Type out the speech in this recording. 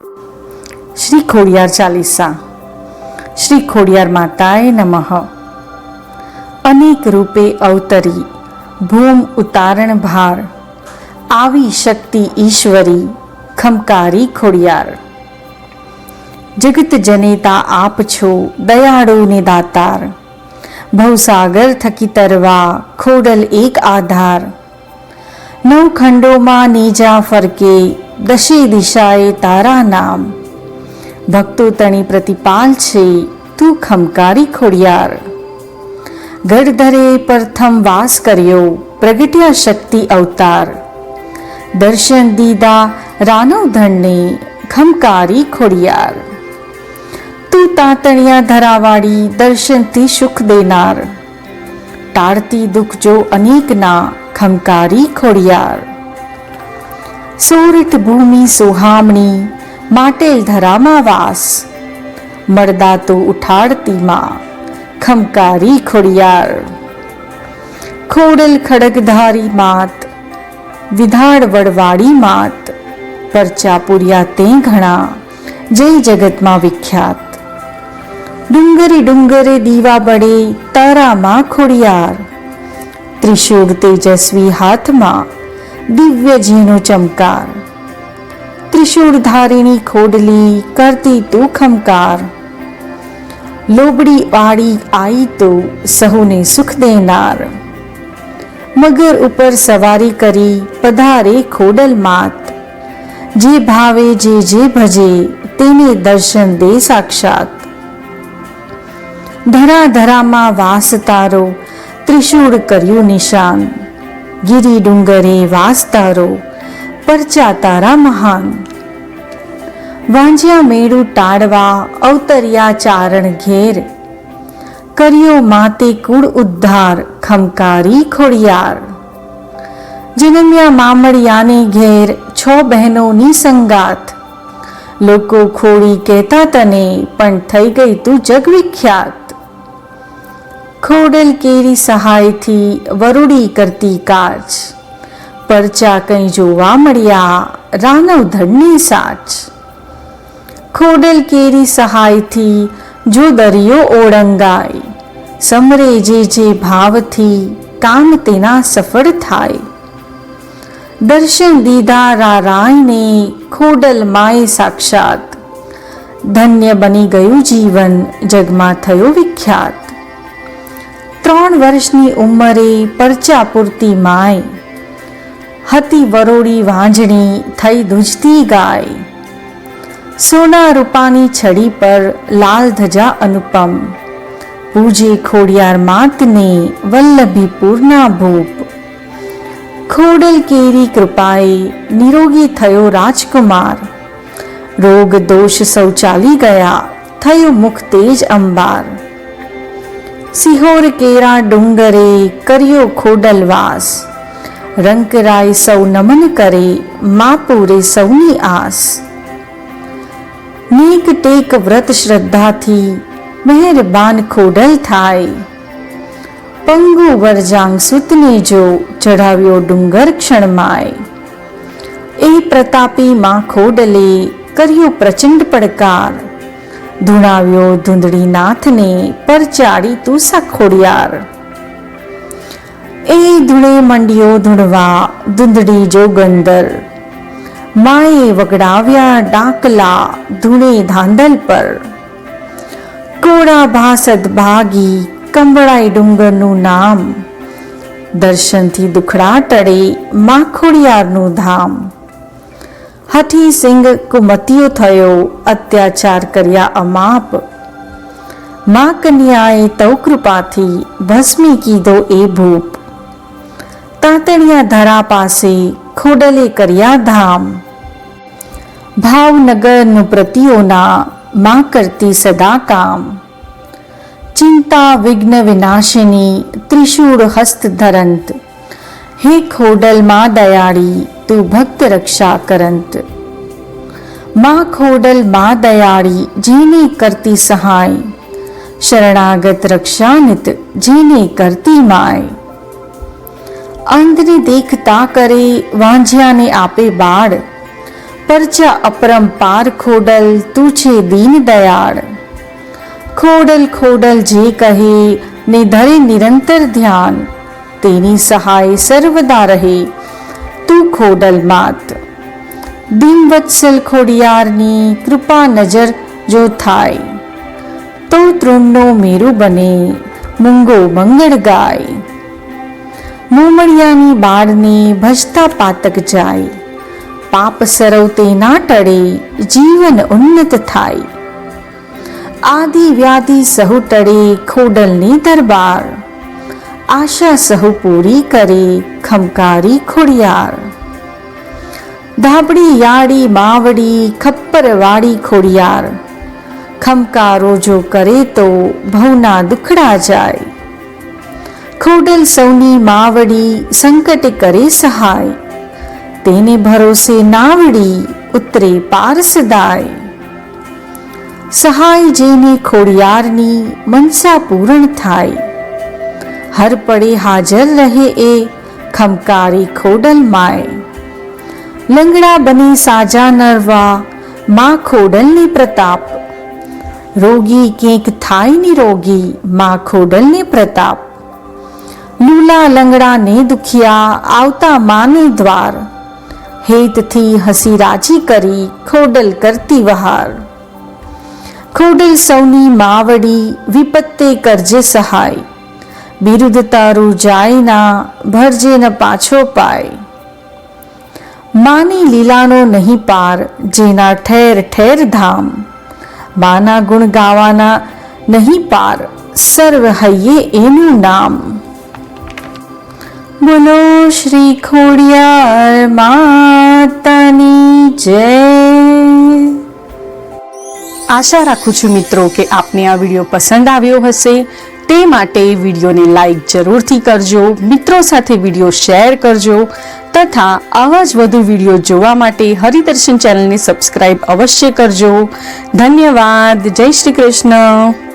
શ્રી ખોડિયાર ચાલીસા શ્રી ખોડિયાર માતાએ નમઃ અનેક રૂપે અવતરી ભૂમ ઉતારણ ભાર આવી શક્તિ ઈશ્વરી ખમકારી ખોડિયાર જગત જનેતા આપ છો દયાળુ ને દાતાર ભવસાગર થકી તરવા ખોડલ એક આધાર નવ ખંડોમાં નેજા ફરકે, દશે દિશાએ તારા નામ. ભક્તો તણી પ્રતિપાલ છે, તું ખમકારી ખોડિયાર. ગઢધરે પ્રથમ વાસ કર્યો, પ્રગટ્યા શક્તિ અવતાર. દર્શન દીદા રાનવ ધણને ખમકારી ખોડિયાર. તું તાતણિયા ધરાવાળી દર્શનથી સુખ દેનાર. ટાળતી દુઃખ જો અનેકના ખમકારી ખોડિયાર. સોરઠ ભૂમિ સુહામણી, માટેલ ધરામાં વાસ. મળદા તો ઉઠાડતીમાં ખમકારી ખોડિયાર. ખોડલ ખડગધારી માત વિધાડ વડવાડી માત પરચાપુરિયા તે ઘણા, જય જગતમાં વિખ્યાત. ડુંગરે ડુંગરે દીવા બળે તારામાં ખોડિયાર. ત્રિશૂળ તેજસ્વી હાથમાં દિવ્ય ઝીણો ચમકાર. ત્રિશૂળ ધારીણી ખોડલી કરતી તું ખમકાર લોબડી વાળી આઈ તો સહુને સુખ દેનાર. મગર ઉપર સવારી કરી પધારે ખોડલ માત. જે ભાવે જે જે ભજે તેને દર્શન દે સાક્ષાત. ધરા ધરામાં વાસ તારો, ત્રિશૂળ કર્યું નિશાન. ગિરી ડુંગરે વાસ તારો, પરચા તારા મહાન. વાંજ્યા મેળું ટાળવા અવતર્યા ચારણ ઘેર. કર્યો માતે કુળ ઉદ્ધાર ખમકારી ખોડિયાર. જનમ્યા મામડિયાને ઘેર છ બહેનોની સંગાત લોકો ખોડી કહેતા તને, પણ થઈ ગઈ તું જગવિખ્યાત. ખોડલ કેરી સહાયથી વરુડી કરતી કાચ. પરચા કંઈ જોવા મળ્યા, રાનવ ધડની સાચ. ખોડલ કેરી સહાયથી જો દરિયો ઓળંગાય, સમરે જે જે ભાવથી કામ તેના સફળ થાય. દર્શન દીધા રારાયને ખોડલ માય સાક્ષાત. ધન્ય બની ગયું જીવન, જગમાં થયો વિખ્યાત. ત્રણ વર્ષની ઉંમરે પરચા પૂરતી માય. હતી વરોડી વાંજણી થઈ ધૂજતી ગાય. સોના રૂપાની છડી પર લાલ ધજા અનુપમ. પૂજે ખોડિયાર માતને વલ્લભીપુરના ભૂપ. ખોડલ કેરી કૃપાએ નિરોગી થયો રાજકુમાર. રોગ દોષ સૌ ચાલી ગયા, થયો મુખ તેજ અંબાર. સિહોર કેરા ડુંગરે કર્યો ખોડલવાસ રંકરાય સૌ નમન કરે, માપુરે સૌની આસ. નીક ટેક વ્રત શ્રદ્ધાથી મહેરબાન ખોડલ થાય. પંગુ વરજાંગ સુતને જો ચઢાવ્યો ડુંગર ક્ષણમાય એ પ્રતાપી માં ખોડલે કર્યો પ્રચંડ પડકાર. ધૂણાવ્યો ધૂંધળી નાથને પરચાડી તું સખોડિયાર. એ ધૂણે મંડિયો ધૂણવા, ધૂંધળી જોગંદર માએ વગડાવ્યા ડાકલા ધૂણે ધાંધલ પર. કોળા ભાસદ ભાગી કંબળાઈ ડુંગરનું નામ. દર્શનથી દુખડા ટળે માખોડિયારનું ધામ. હઠી સિંહ કુમતિયો થયો, અત્યાચાર કર્યા અમાપ. મા કન્યાએ તવ કૃપાથી ભસ્મી કીધો એ ભૂપ. તાતણિયા ધરા પાસે ખોડલે કર્યા ધામ. ભાવનગરનું પ્રતિઓના માં કરતી સદા કામ. ચિંતા, વિઘ્ન વિનાશિની ત્રિશૂળ હસ્ત ધરંત હે ખોડલ માં દયાળી તું ભક્ત રક્ષા કરંતમાં ખોડલ માં દયાળી જેને કરતી સહાય શરણાગત રક્ષાનિત જેને કરતી માય અંધને દેખતા કરે વાંઝ્યાને આપે બાળ પરચા અપરંપાર ખોડલ તું છે દીન દયાળ ખોડલ ખોડલ જે કહે ને ધરે નિરંતર ધ્યાન તેની સહાય સર્વદા રહે તું ખોડલ માત દીનવત્સલ ખોડિયારની કૃપા નજર જો થાય, તો તૃણનો મેરુ બને, મૂંગો મંગળ ગાય. મોમળિયાની બાળને ભજતા પાતક જાય, પાપ સરવતે ના ટળે જીવન ઉન્નત થાય. આદિ વ્યાધિ સહુ ટળે ખોડલની દરબાર. આશા સહુ પૂરી કરે ખમકારી ખોડિયાર ધાબડી યાડી માવડી ખપ્પરવાળી ખોડિયાર ખમકારો જો કરે તો ભવના દુખડા જાય ખોડલ સૌની માવડી સંકટ કરે સહાય તેને ભરોસે નાવડી ઉતરે પાર સદાય સહાય જેને ખોડિયારની મનસા પૂરણ થાય હર પડે હાજર રહે એ ખમકારી ખોડલ માય લંગડા બની સાજા નરવા માં ખોડલની પ્રતાપ રોગી કેક થાય નિરોગી માં ખોડલની પ્રતાપ લૂલા લંગડા ને દુખિયા આવતા માને દ્વાર હેતથી હસી રાજી કરી ખોડલ કરતી વહાર ખોડલ સૌની માવડી વિપત્તે કરજે સહાય બિરુદ તારું ના ભરજે ન પાછો પાય. માની લીલાનો નહીં પાર, જેના ઠેર ઠેર ધામ. માના ગુણ ગાવાના નહીં પાર, સર્વ હૈયે એનું નામ. બોલો શ્રી ખોડિયાર માતાની જય. આશા રાખું છું મિત્રો કે આપને આ વીડિયો પસંદ આવ્યો હશે. તે માટે વિડીયોને લાઈક જરૂરથી કરજો, મિત્રો સાથે વીડિયો શેર કરજો તથા આવા જ વધુ વીડિયો જોવા માટે હરિદર્શન ચેનલને સબસ્ક્રાઇબ અવશ્ય કરજો. ધન્યવાદ. જય શ્રી કૃષ્ણ.